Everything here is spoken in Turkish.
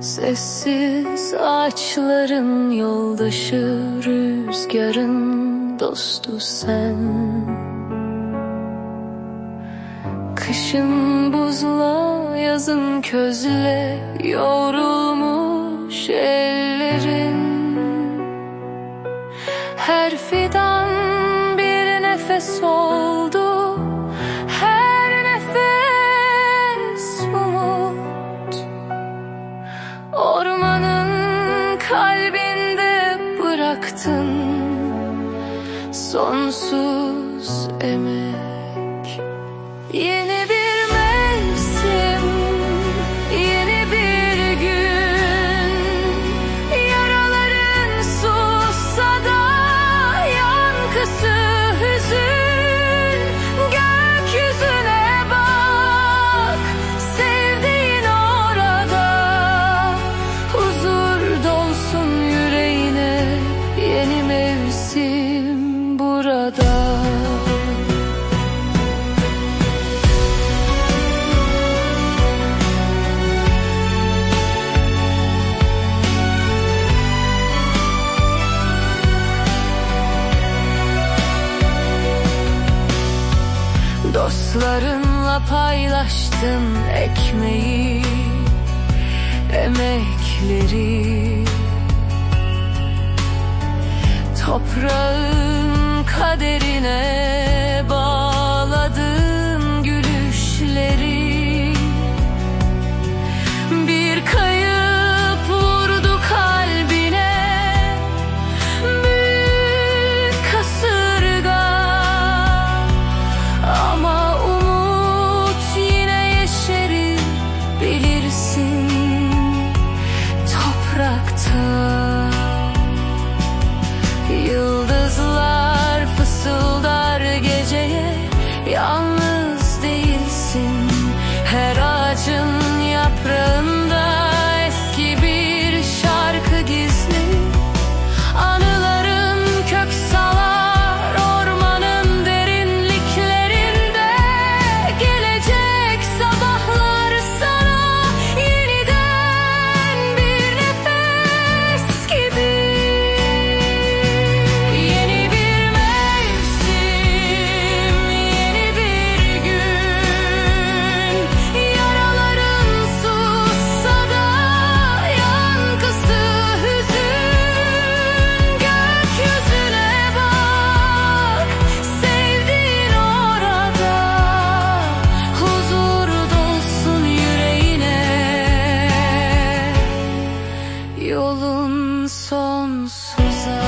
Sessiz ağaçların yoldaşı rüzgarın dostu sen. Kışın buzla yazın közle yorulmuş ellerin. Her fidan bir nefes ol kalbinde bıraktın Sonsuz emek. Yeni Dostlarınla paylaştın ekmeği Emekleri. Toprağın kaderine yolun sonsuza